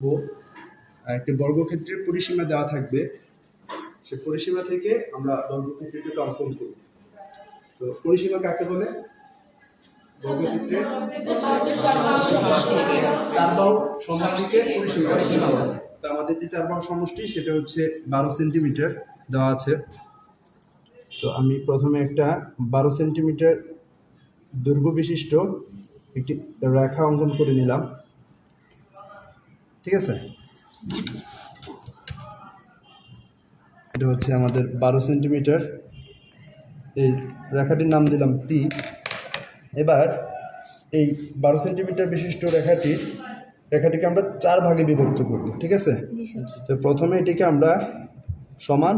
ও একটি বর্গক্ষেত্রের পরিসীমা দেওয়া থাকবে। সে পরিসীমা থেকে আমরা বর্গক্ষেত্রটিকে অঙ্কন করব। তো পরিসীমা কাকে বলে? বর্গক্ষেত্রের চার বাহু আমাদের যে চার সমষ্টি, সেটা হচ্ছে বারো সেন্টিমিটার দেওয়া আছে। তো আমি প্রথমে একটা বারো সেন্টিমিটার দৈর্ঘ্য বিশিষ্ট একটি রেখা অঙ্কন করে নিলাম। ঠিক আছে? এটা হচ্ছে আমাদের বারো সেন্টিমিটার। এই রেখাটির নাম দিলাম পি এবার এই বারো সেন্টিমিটার বিশিষ্ট রেখাটি রেখাটিকে আমরা চার ভাগে বিভক্ত করব ঠিক আছে? তো প্রথমে এটিকে আমরা সমান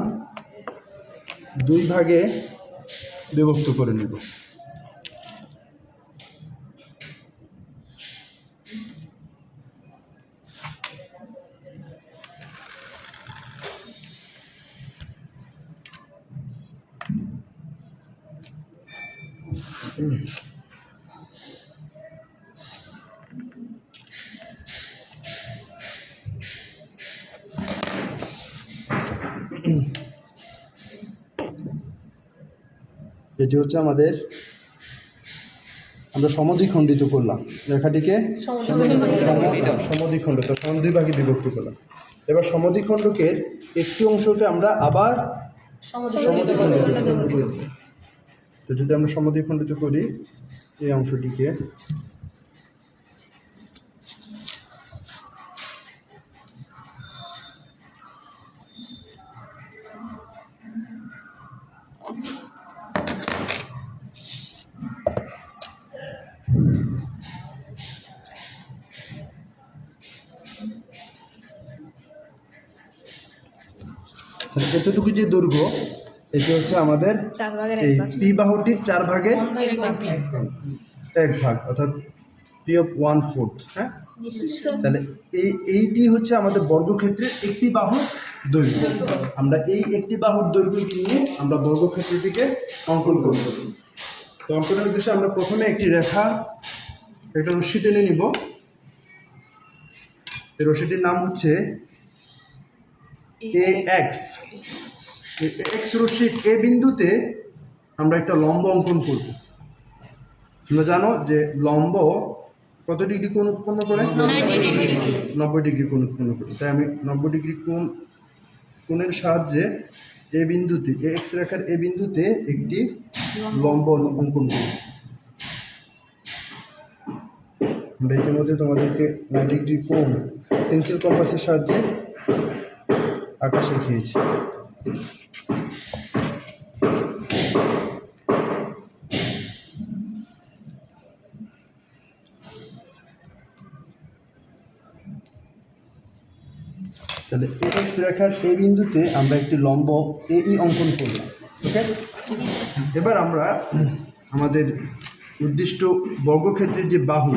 দুই ভাগে বিভক্ত করে নেব। এটি হচ্ছে আমাদের আমরা সমদ্বিখণ্ডিত করলাম। রেখাটিকে সমদ্বিখণ্ডিত সমান দুই ভাগে বিভক্ত করলাম। এবার সমদ্বিখণ্ডকের একটি অংশকে আমরা আবার সমদ্বিখণ্ডিত করব। তো যদি আমরা সমদ্বিখণ্ডিত করি এই অংশটিকে এতটুকু যে দৈর্ঘ্য? এটি হচ্ছে আমাদের এই পি বাহুটির চার ভাগে। এক ভাগ অর্থাৎ পি অফ ওয়ান ফোর্থ হ্যাঁ? তাহলে এই এইটি হচ্ছে আমাদের বর্গক্ষেত্রের একটি বাহুর দৈর্ঘ্য। আমরা এই একটি বাহুর দৈর্ঘ্যকে নিয়ে আমরা বর্গক্ষেত্রটিকে অঙ্কন করব। তো অঙ্কনের উদ্দেশ্যে আমরা প্রথমে একটি রেখা একটা রশ্মি টেনে নিব। এই রশ্মিটির নাম হচ্ছে এ এক্স এক্স রশ্মির এ বিন্দুতে আমরা একটা লম্ব অঙ্কন করব। তোমরা জানো যে লম্ব কত ডিগ্রি কোণ উৎপন্ন করে? নব্বই ডিগ্রি। কোণ উৎপন্ন করে। তাই আমি নব্বই ডিগ্রি কোণ কোণের সাহায্যে এ বিন্দুতে এ এক্স রেখার এ বিন্দুতে একটি লম্ব অঙ্কন করব। আমরা ইতিমধ্যে তোমাদেরকে নয় ডিগ্রি কোণ পেন্সিল কম্পাসের সাহায্যে আঁকা শিখিয়েছি। তাহলে এ এক্স রেখার এ বিন্দুতে আমরা একটি লম্ব এ ই অঙ্কন করলাম ওকে এবার আমরা আমাদের উদ্দিষ্ট বর্গক্ষেত্রের যে বাহু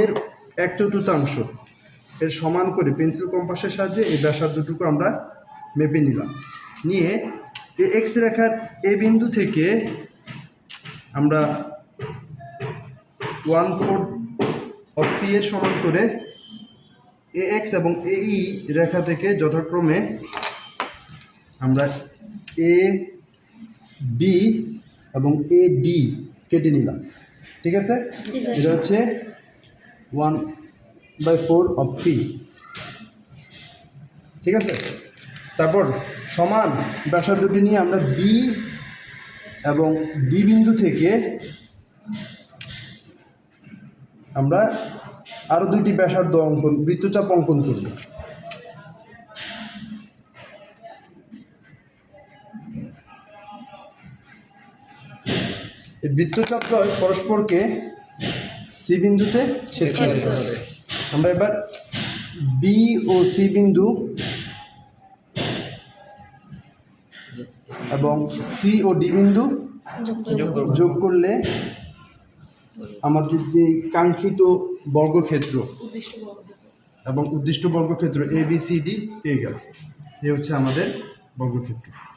এর এক চতুর্থাংশ, এর সমান করে পেন্সিল কম্পাসের সাহায্যে এই ব্যাসার্ধটুকু আমরা মেপে নিলাম। নিয়ে এ এক্স রেখার এ বিন্দু থেকে আমরা ওয়ান ফোর অফ পি এর সমান করে এ এক্স এবং এ ই রেখা থেকে যথাক্রমে আমরা এ বি এবং এ ডি কেটে নিলাম। ঠিক আছে? এটা হচ্ছে one by four of P ঠিক আছে? তারপর সমান ব্যাসার্ধটি নিয়ে আমরা বি এবং ডি বিন্দু থেকে আমরা আরও দুইটি ব্যাসার্ধ অঙ্কন বৃত্তচাপ অঙ্কন করব। এই বৃত্তচাপ পরস্পরকে সি বিন্দুতে ছেদ করে আমরা এবার বি ও সি বিন্দু এবং সি ও ডি বিন্দু যোগ করলে আমাদের যে কাঙ্ক্ষিত বর্গক্ষেত্র এবং উদ্দিষ্ট বর্গক্ষেত্র এ বি সি ডি পেয়ে গেল। এ হচ্ছে আমাদের বর্গক্ষেত্র।